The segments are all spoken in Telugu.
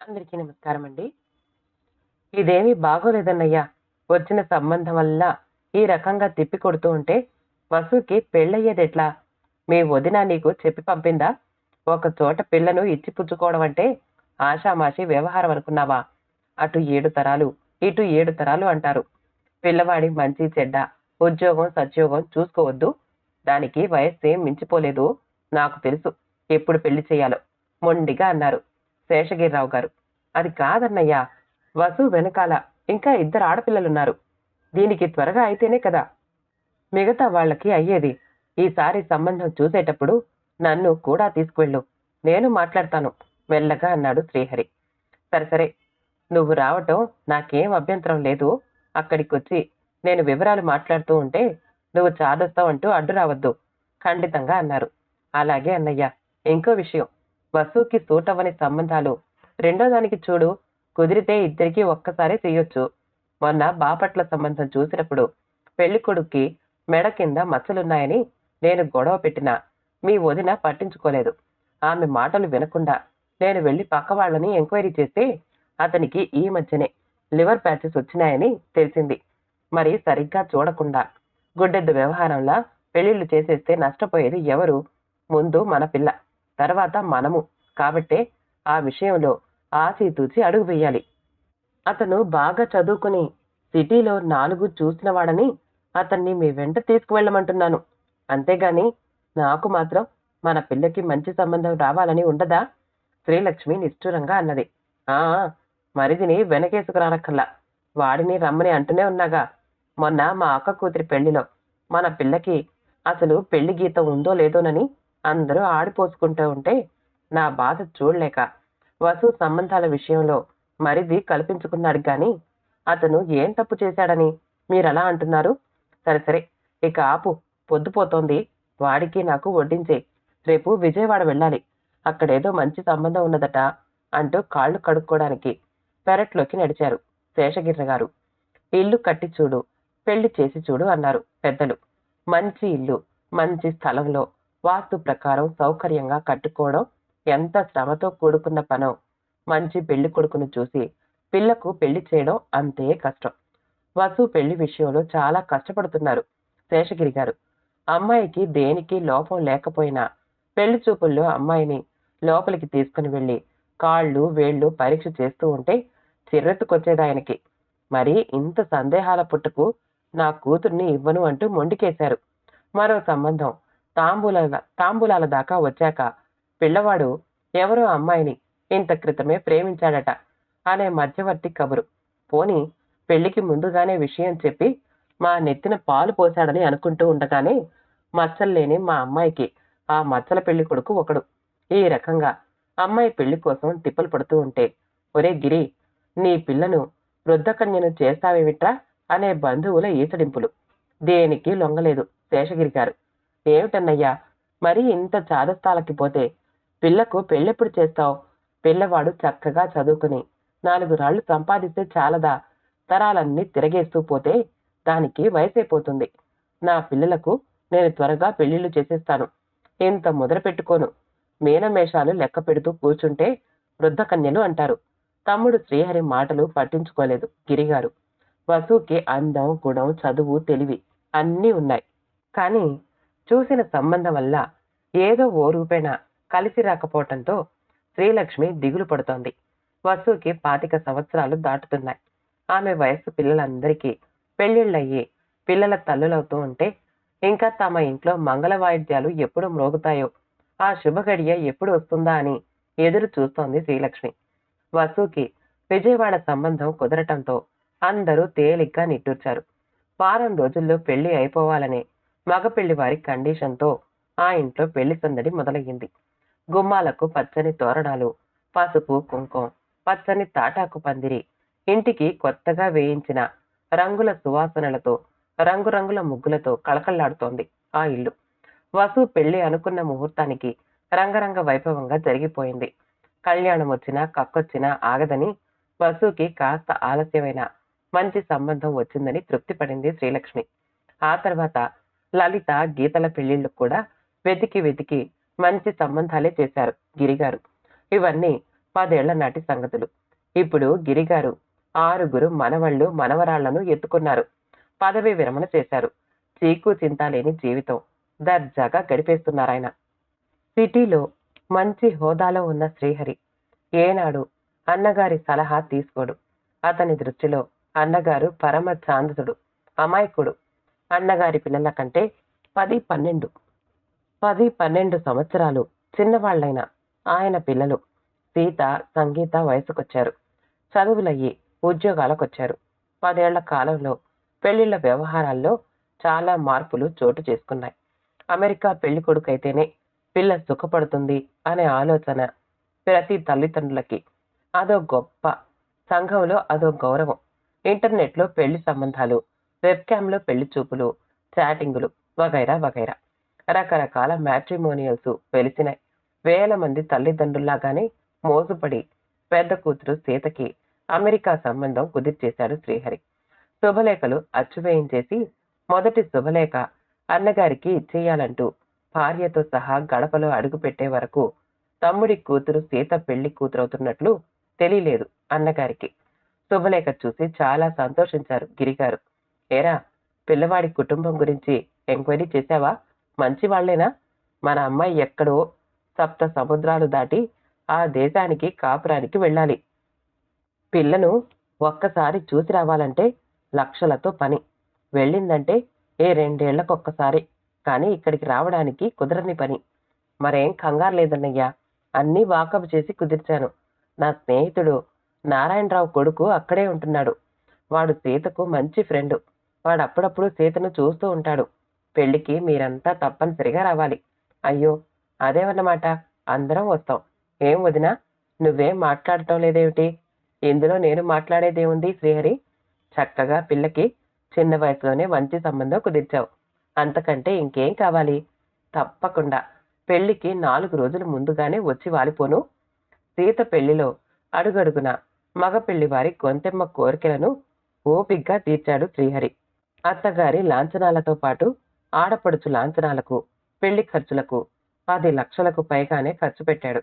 అందరికీ నమస్కారం అండి ఇదేమీ బాగోలేదన్నయ్యా. వచ్చిన సంబంధం వల్ల ఈ రకంగా తిప్పి కొడుతూ ఉంటే వసుకి పెళ్ళయ్యేది ఎట్లా మీ వదిన నీకు చెప్పి పంపిందా? ఒక చోట పిల్లను ఇచ్చి పుచ్చుకోవడం అంటే ఆషామాషి వ్యవహారం అనుకున్నావా? అటు ఏడు తరాలు ఇటు ఏడు తరాలు అంటారు. పిల్లవాడి మంచి చెడ్డ ఉద్యోగం సద్యోగం చూసుకోవద్దు. దానికి వయస్సేం మించిపోలేదు. నాకు తెలుసు ఎప్పుడు పెళ్ళి చేయాలో. మొండిగా అన్నారు. శేషగిరిరావు గారు. అది కాదన్నయ్యా వసు వెనకాల ఇంకా ఇద్దరు ఆడపిల్లలున్నారు. దీనికి త్వరగా అయితేనే కదా. మిగతా వాళ్ళకి అయ్యేది. ఈసారి సంబంధం చూసేటప్పుడు నన్ను కూడా తీసుకువెళ్ళు. నేను మాట్లాడతాను మెల్లగా అన్నాడు శ్రీహరి. సరే సరే. నువ్వు రావటం నాకేం అభ్యంతరం లేదు. అక్కడికి వచ్చి నేను వివరాలు మాట్లాడుతూ ఉంటే నువ్వు చాదొస్తావంటూ అడ్డు రావద్దు ఖండితంగా అన్నారు. అలాగే అన్నయ్య ఇంకో విషయం. వసుకి సూట్ అవ్వని సంబంధాలు. రెండో దానికి చూడు కుదిరితే ఇద్దరికి ఒక్కసారి చెయ్యొచ్చు. మొన్న బాపట్ల సంబంధం చూసినప్పుడు పెళ్ళి కొడుక్కి మెడ కింద మచ్చలున్నాయని నేను గొడవ పెట్టినా. మీ వదిన పట్టించుకోలేదు. ఆమె మాటలు వినకుండా నేను వెళ్ళి పక్క వాళ్ళని ఎంక్వైరీ చేస్తే అతనికి ఈ మధ్యనే లివర్ ప్యాచెస్ వచ్చినాయని తెలిసింది. మరి సరిగ్గా చూడకుండా గుడ్డెద్దు వ్యవహారంలా పెళ్ళిళ్ళు చేసేస్తే నష్టపోయేది ఎవరు? ముందు మన పిల్ల. తర్వాత మనము కాబట్టే ఆ విషయంలో ఆచితూచి అడుగు వేయాలి. అతను బాగా చదువుకుని సిటీలో నాలుగు చూసినవాడని అతన్ని మీ వెంట తీసుకువెళ్ళమంటున్నాను. అంతేగాని నాకు మాత్రం మన పిల్లకి మంచి సంబంధం రావాలని ఉండదా? శ్రీలక్ష్మి నిష్ఠురంగా అన్నది. ఆ మరిదిని వెనకేసుకురానక్కర్లా వాడిని రమ్మని అంటూనే ఉన్నాగా. మొన్న మా అక్క కూతురి పెళ్ళిలో మన పిల్లకి అసలు పెళ్ళి గీతం ఉందో లేదోనని అందరూ ఆడిపోసుకుంటూ ఉంటే నా బాధ చూడలేక వసు సంబంధాల విషయంలో మరిది కల్పించుకున్నాడు కానీ అతను ఏం తప్పు చేశాడని మీరలా అంటున్నారు? సరే సరే ఇక ఆపు పొద్దుపోతోంది వాడికి నాకు వడ్డించే. రేపు విజయవాడ వెళ్ళాలి. అక్కడేదో మంచి సంబంధం ఉన్నదట అంటూ కాళ్ళు కడుక్కోవడానికి పెరట్లోకి నడిచారు శేషగిరి గారు. ఇల్లు కట్టి చూడు పెళ్ళి చేసి చూడు అన్నారు పెద్దలు. మంచి ఇల్లు మంచి స్థలంలో వాస్తు ప్రకారం సౌకర్యంగా కట్టుకోవడం ఎంత శ్రమతో కూడుకున్న పనో? మంచి పెళ్ళి కొడుకును చూసి పిల్లకు పెళ్ళి చేయడం అంతే కష్టం. వసు పెళ్ళి విషయంలో చాలా కష్టపడుతున్నారు శేషగిరి గారు. అమ్మాయికి దేనికి లోపం లేకపోయినా పెళ్ళి చూపుల్లో అమ్మాయిని లోపలికి తీసుకుని వెళ్ళి కాళ్ళు వేళ్ళు పరీక్ష చేస్తూ ఉంటే చిర్రెత్తుకొచ్చేది ఆయనకి మరి ఇంత సందేహాల పుట్టుకు నా కూతుర్ని ఇవ్వను అంటూ మొండికేశారు. మరో సంబంధం తాంబూలాల తాంబూలాల దాకా వచ్చాక పిల్లవాడు ఎవరో అమ్మాయిని ఇంత క్రితమే ప్రేమించాడట అనే మధ్యవర్తి కబురు. పోని పెళ్ళికి ముందుగానే విషయం చెప్పి మా నెత్తిన పాలు పోశాడని అనుకుంటూ ఉండగానే మచ్చల్లేని మా అమ్మాయికి ఆ మచ్చల పెళ్ళి కొడుకు ఒకడు. ఈ రకంగా అమ్మాయి పెళ్ళి కోసం తిప్పలు పడుతూ ఉంటే ఒరే గిరి నీ పిల్లను వృద్ధకన్యను చేస్తావేమిట్రా? అనే బంధువుల ఈసడింపులు. దేనికి లొంగలేదు శేషగిరి గారు. ఏమిటన్నయ్యా? మరి ఇంత చాదస్తాలకి పోతే పిల్లకు పెళ్ళెప్పుడు చేస్తావు? పిల్లవాడు చక్కగా చదువుకుని నాలుగు రాళ్ళు సంపాదిస్తే చాలదా? తరాలన్నీ తిరగేస్తూ పోతే దానికి వయసైపోతుంది. నా పిల్లలకు నేను త్వరగా పెళ్ళిళ్ళు చేసేస్తాను. ఇంత మొదలు పెట్టుకోను మీనమేషాలు లెక్క పెడుతూ కూర్చుంటే వృద్ధకన్యలు అంటారు. తమ్ముడు శ్రీహరి మాటలు పట్టించుకోలేదు. గిరిగారు. వసుకి అందం గుణం చదువు తెలివి అన్నీ ఉన్నాయి. కానీ చూసిన సంబంధం వల్ల ఏదో ఓ రూపేణ కలిసి రాకపోవటంతో శ్రీలక్ష్మి దిగులు పడుతోంది. వసుకి పాతిక సంవత్సరాలు దాటుతున్నాయి. ఆమె వయస్సు పిల్లలందరికీ పెళ్ళిళ్ళయ్యి పిల్లల తల్లులవుతూ ఉంటే ఇంకా తమ ఇంట్లో మంగళ వాయిద్యాలు ఎప్పుడు మ్రోగుతాయో ఆ శుభగడియ ఎప్పుడు వస్తుందా అని ఎదురు చూస్తోంది శ్రీలక్ష్మి. వసుకి విజయవాడ సంబంధం కుదరటంతో అందరూ తేలిగ్గా నిట్టూర్చారు. వారం రోజుల్లో పెళ్ళి అయిపోవాలనే మగ పెళ్ళి వారి కండిషన్తో ఆ ఇంట్లో పెళ్ళి సందడి మొదలయ్యింది. గుమ్మాలకు పచ్చని తోరణాలు పసుపు కుంకుమ పచ్చని తాటాకు పందిరి ఇంటికి కొత్తగా వేయించిన రంగుల సువాసనలతో రంగురంగుల ముగ్గులతో కళకళ్ళాడుతోంది ఆ ఇల్లు. వసు పెళ్ళి అనుకున్న ముహూర్తానికి రంగరంగ వైభవంగా జరిగిపోయింది. కళ్యాణం వచ్చినా కక్కొచ్చినా ఆగదని వసుకి కాస్త ఆలస్యమైన మంచి సంబంధం వచ్చిందని తృప్తి పడింది శ్రీలక్ష్మి. ఆ తర్వాత లలిత గీతల పెళ్ళిళ్ళు కూడా వెతికి వెతికి మంచి సంబంధాలే చేశారు గిరిగారు. ఇవన్నీ పదేళ్ళ నాటి సంగతులు. ఇప్పుడు గిరిగారు ఆరుగురు మనవళ్ళు మనవరాళ్ళను ఎత్తుకున్నారు. పదవి విరమణ చేశారు. చీకు చింత లేని జీవితం దర్జాగా గడిపేస్తున్నారాయన. సిటీలో మంచి హోదాలో ఉన్న శ్రీహరి ఏనాడు అన్నగారి సలహా తీసుకోడు. అతని దృష్టిలో అన్నగారు పరమ చాందసుడు అమాయకుడు. అన్నగారి పిల్లల కంటే పది పన్నెండు. పది పన్నెండు సంవత్సరాలు చిన్నవాళ్ళైన ఆయన పిల్లలు సీత సంగీత వయసుకొచ్చారు. చదువులయ్యి ఉద్యోగాలకొచ్చారు. పదేళ్ళ కాలంలో పెళ్ళిళ్ళ వ్యవహారాల్లో చాలా మార్పులు చోటు చేసుకున్నాయి. అమెరికా పెళ్ళి కొడుకైతేనే పిల్ల సుఖపడుతుంది అనే ఆలోచన ప్రతి తల్లిదండ్రులకి అదో గొప్ప సంఘంలో అదో గౌరవం. ఇంటర్నెట్లో పెళ్ళి సంబంధాలు వెబ్కామ్లో పెళ్ళి చూపులు చాటింగులు వగైరా వగైరా. రకరకాల మ్యాట్రిమోనియల్స్ వెలిసినాయి. వేల మంది తల్లిదండ్రుల్లాగానే మోసుపడి పెద్ద కూతురు సీతకి అమెరికా సంబంధం కుదిర్చేశాడు శ్రీహరి. శుభలేఖలు అచ్చువేయించేసి మొదటి శుభలేఖ అన్నగారికి ఇచ్చేయాలంటూ భార్యతో సహా గడపలో అడుగుపెట్టే వరకు తమ్ముడి కూతురు సీత పెళ్ళి కూతురవుతున్నట్లు తెలియలేదు అన్నగారికి. శుభలేఖ చూసి చాలా సంతోషించారు గిరిగారు. ఏరా పిల్లవాడి కుటుంబం గురించి ఎంక్వైరీ చేశావా? మంచి వాళ్ళేనా? మన అమ్మాయి ఎక్కడో సప్త సముద్రాలు దాటి ఆ దేశానికి కాపురానికి వెళ్ళాలి. పిల్లను ఒక్కసారి చూసి రావాలంటే లక్షలతో పని. వెళ్ళిందంటే ఏ రెండేళ్ళకొక్కసారి. కానీ ఇక్కడికి రావడానికి కుదరని పని. మరేం కంగారు లేదన్నయ్యా. అన్నీ వాకప్ చేసి కుదిర్చాను. నా స్నేహితుడు నారాయణరావు కొడుకు అక్కడే ఉంటున్నాడు. వాడు సీతకు మంచి ఫ్రెండు. వాడు అప్పుడప్పుడు సీతను చూస్తూ ఉంటాడు. పెళ్ళికి మీరంతా తప్పనిసరిగా రావాలి. అయ్యో అదేమన్నమాట అందరం వస్తాం. ఏం వదినా? నువ్వేం మాట్లాడటం లేదేమిటి? ఇందులో నేను మాట్లాడేదేముంది శ్రీహరి? చక్కగా పిల్లకి చిన్న వయసులోనే మంచి సంబంధం కుదిర్చావు. అంతకంటే ఇంకేం కావాలి? తప్పకుండా. పెళ్ళికి నాలుగు రోజులు ముందుగానే వచ్చి వాలిపోను. సీత పెళ్ళిలో అడుగడుగున మగ పెళ్ళివారి గొంతెమ్మ కోరికలను ఓపిగ్గా తీర్చాడు శ్రీహరి. అత్తగారి లాంఛనాలతో పాటు ఆడపడుచు లాంఛనాలకు పెళ్ళి ఖర్చులకు పది లక్షలకు పైగానే ఖర్చు పెట్టాడు.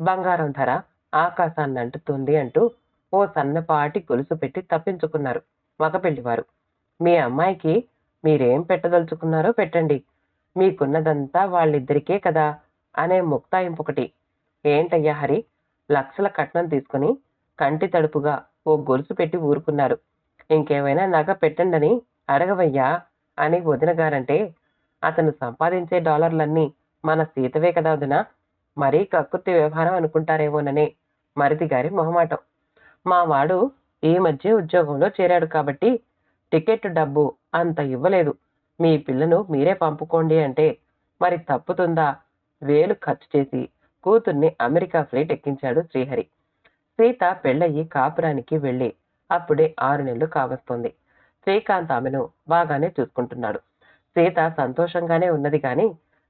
బంగారం ధర ఆకాశాన్ని అంటుతుంది అంటూ ఓ సన్నపాటి గొలుసు పెట్టి తప్పించుకున్నారు మగపెళ్ళివారు మీ అమ్మాయికి మీరేం పెట్టదలుచుకున్నారో పెట్టండి. మీకున్నదంతా వాళ్ళిద్దరికే కదా అనే ముక్తాయింపుకటి. ఏంటయ్యా హరి? లక్షల కట్నం తీసుకుని కంటి తడుపుగా ఓ గొలుసు పెట్టి ఊరుకున్నారు. ఇంకేమైనా నగ పెట్టండని అడగవయ్యా అని వదిన గారంటే అతను సంపాదించే డాలర్లన్నీ మన సీతవే కదా వదిన. మరీ కక్కుర్తి వ్యవహారం అనుకుంటారేమోననే మరిది గారి మొహమాటం. మా వాడు ఈ మధ్య ఉద్యోగంలో చేరాడు కాబట్టి టికెట్ డబ్బు అంత ఇవ్వలేదు. మీ పిల్లను మీరే పంపుకోండి అంటే మరి తప్పుతుందా? వేలు ఖర్చు చేసి కూతుర్ని అమెరికా ఫ్లైట్ ఎక్కించాడు శ్రీహరి. సీత పెళ్ళయి కాపురానికి వెళ్ళి అప్పుడే ఆరు నెలలు కావస్తుంది. శ్రీకాంత్ ఆమెను బాగానే చూసుకుంటున్నాడు. సీత సంతోషంగానే ఉన్నది కానీ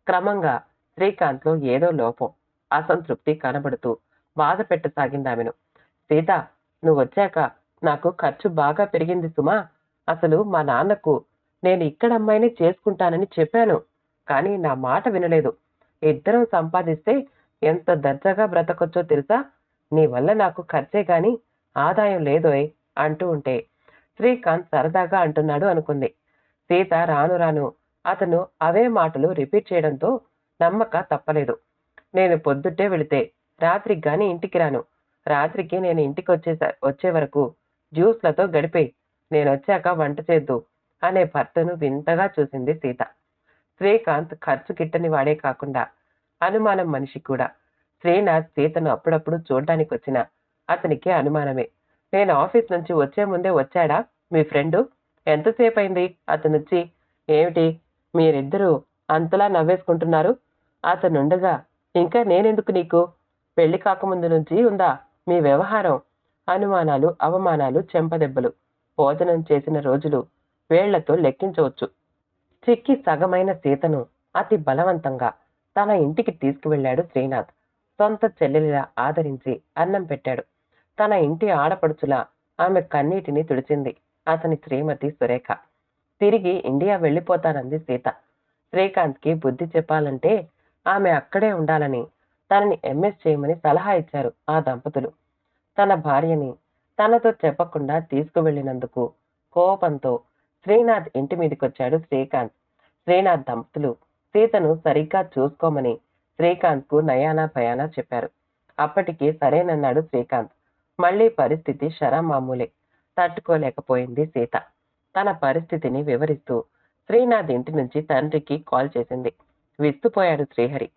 క్రమంగా శ్రీకాంత్లో ఏదో లోపం అసంతృప్తి కనబడుతూ బాధ పెట్టసాగింది ఆమెను సీత నువ్వు వచ్చాక నాకు ఖర్చు బాగా పెరిగింది సుమా. అసలు మా నాన్నకు నేను ఇక్కడ అమ్మాయిని చేసుకుంటానని చెప్పాను కానీ నా మాట వినలేదు. ఇద్దరం సంపాదిస్తే ఎంత దర్జాగా బ్రతకొచ్చో తెలుసా? నీ వల్ల నాకు ఖర్చే గాని ఆదాయం లేదోయ్ అంటూ ఉంటే శ్రీకాంత్ సరదాగా అంటున్నాడు అనుకుంది. సీత రాను రాను అతను అవే మాటలు రిపీట్ చేయడంతో నమ్మక తప్పలేదు. నేను పొద్దుటే వెళితే రాత్రికి గాని ఇంటికి రాను. రాత్రికి నేను ఇంటికి వచ్చే వచ్చే వరకు జ్యూస్లతో గడిపే నేను వచ్చాక వంట చేద్దు అనే భర్తను వింతగా చూసింది సీత. శ్రీకాంత్ ఖర్చు కిట్టని వాడే కాకుండా అనుమానం మనిషి కూడా. శ్రీనాథ్ సీతను అప్పుడప్పుడు చూడ్డానికి వచ్చిన అతనికి అనుమానమే. నేను ఆఫీస్ నుంచి వచ్చే ముందే వచ్చాడా? మీ ఫ్రెండు? ఎంతసేపు అయింది అతను వచ్చి ఏమిటి? మీరిద్దరూ అంతలా నవ్వేసుకుంటున్నారు? అతనుండగా ఇంకా నేనెందుకు నీకు? పెళ్ళి కాకముందు నుంచి ఉందా మీ వ్యవహారం? అనుమానాలు అవమానాలు చెంపదెబ్బలు. భోజనం చేసిన రోజులు వేళ్ళతో లెక్కించవచ్చు. చిక్కి సగమైన సీతను అతి బలవంతంగా తన ఇంటికి తీసుకువెళ్ళాడు శ్రీనాథ్. సొంత చెల్లెలిలా ఆదరించి అన్నం పెట్టాడు. తన ఇంటి ఆడపడుచులా ఆమె కన్నీటిని తుడిచింది. అతని శ్రీమతి సురేఖ. తిరిగి ఇండియా వెళ్ళిపోతానంది సీత. శ్రీకాంత్కి బుద్ధి చెప్పాలంటే ఆమె అక్కడే ఉండాలని తనని ఎంఎస్ చేయమని సలహా ఇచ్చారు ఆ దంపతులు. తన భార్యని తనతో చెప్పకుండా తీసుకువెళ్ళినందుకు కోపంతో శ్రీనాథ్ ఇంటి మీదకొచ్చాడు శ్రీకాంత్. శ్రీనాథ్ దంపతులు సీతను సరిగ్గా చూసుకోమని శ్రీకాంత్కు నయానా భయానా చెప్పారు. అప్పటికి సరేనన్నాడు శ్రీకాంత్. మళ్ళీ పరిస్థితి మామూలే తట్టుకోలేకపోయింది సీత. తన పరిస్థితిని వివరిస్తూ శ్రీనాథ్ ఇంటి నుంచి తండ్రికి కాల్ చేసింది. విస్తుపోయాడు శ్రీహరి.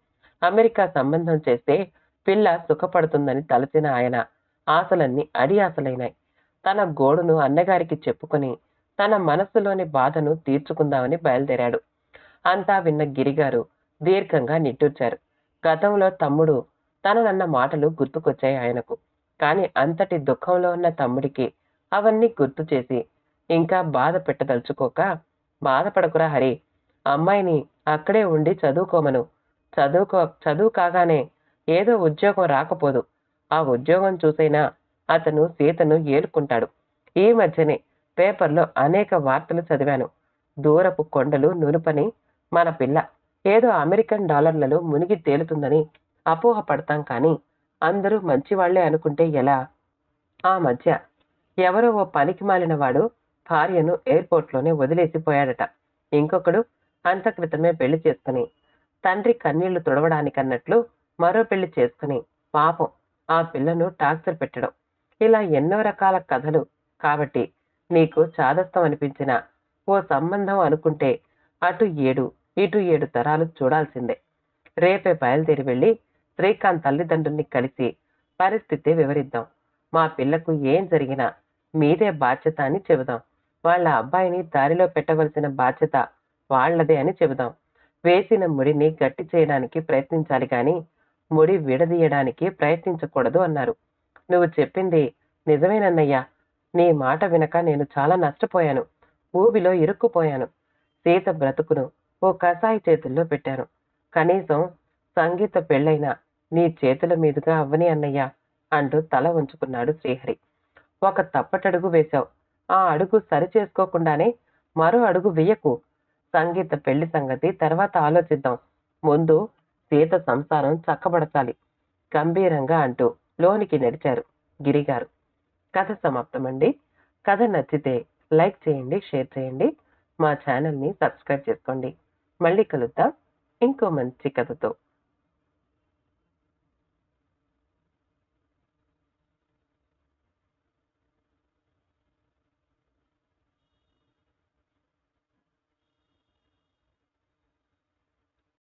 అమెరికా సంబంధం చేస్తే పిల్ల సుఖపడుతుందని తలచిన ఆయన. ఆశలన్నీ అడి ఆశలైనాయి. తన గోడును అన్నగారికి చెప్పుకుని తన మనస్సులోని బాధను తీర్చుకుందామని బయలుదేరాడు. అంతా విన్న గిరిగారు దీర్ఘంగా నిట్టూర్చారు. గతంలో తమ్ముడు తననన్న మాటలు గుర్తుకొచ్చాయి ఆయనకు. కానీ అంతటి దుఃఖంలో ఉన్న తమ్ముడికి అవన్నీ గుర్తు చేసి ఇంకా బాధ పెట్టదలుచుకోక బాధపడకురా హరి. అమ్మాయిని అక్కడే ఉండి చదువుకోమను. చదువుకో చదువు కాగానే ఏదో ఉద్యోగం రాకపోదు. ఆ ఉద్యోగం చూసైనా అతను సీతను ఏలుకుంటాడు. ఈ మధ్యనే పేపర్లో అనేక వార్తలు చదివాను. దూరపు కొండలు నునుపని మన పిల్ల. ఏదో అమెరికన్ డాలర్లలో మునిగి తేలుతుందని అపోహ పడతాం కానీ అందరూ మంచివాళ్ళే అనుకుంటే ఎలా? ఆ మధ్య ఎవరో ఓ పనికి మాలినవాడు భార్యను ఎయిర్పోర్ట్లోనే వదిలేసిపోయాడట ఇంకొకడు అంత క్రితమే పెళ్ళి చేసుకుని తండ్రి కన్నీళ్ళు తుడవడానికన్నట్లు మరో పెళ్ళి చేసుకుని పాపం ఆ పిల్లను టార్చర్ పెట్టడం. ఇలా ఎన్నో రకాల కథలు. కాబట్టి నీకు చాదస్తం అనిపించిన ఓ సంబంధం అనుకుంటే అటు ఏడు ఇటు ఏడు తరాలు చూడాల్సిందే. రేపే బయలుదేరి వెళ్ళి శ్రీకాంత్ తల్లిదండ్రుల్ని కలిసి పరిస్థితి వివరిద్దాం. మా పిల్లకు ఏం జరిగినా మీదే బాధ్యత అని చెబుదాం. వాళ్ళ అబ్బాయిని దారిలో పెట్టవలసిన బాధ్యత వాళ్ళదే అని చెబుదాం. వేసిన ముడిని గట్టి చేయడానికి ప్రయత్నించాలి కానీ ముడి విడదీయడానికి ప్రయత్నించకూడదు అన్నారు. నువ్వు చెప్పింది నిజమేనన్నయ్యా నీ మాట వినక నేను చాలా నష్టపోయాను. ఊబిలో ఇరుక్కుపోయాను. సీత బ్రతుకును ఓ కసాయి చేతుల్లో పెట్టాను. కనీసం సంగీత పెళ్ళైనా నీ చేతుల మీదుగా అవ్వని అన్నయ్య అంటూ తల ఉంచుకున్నాడు శ్రీహరి. ఒక తప్పటడుగు వేశావు. ఆ అడుగు సరి చేసుకోకుండానే మరో అడుగు వెయ్యకు సంగీత పెళ్ళి సంగతి తర్వాత ఆలోచిద్దాం. ముందు సీత సంసారం చక్కబడచాలి. గంభీరంగా అంటూ లోనికి నడిచారు గిరిగారు. కథ సమాప్తమండి. కథ నచ్చితే లైక్ చేయండి షేర్ చేయండి. మా ఛానల్ని సబ్స్క్రైబ్ చేసుకోండి. మళ్ళీ కలుద్దాం. ఇంకో మంచి కథతో.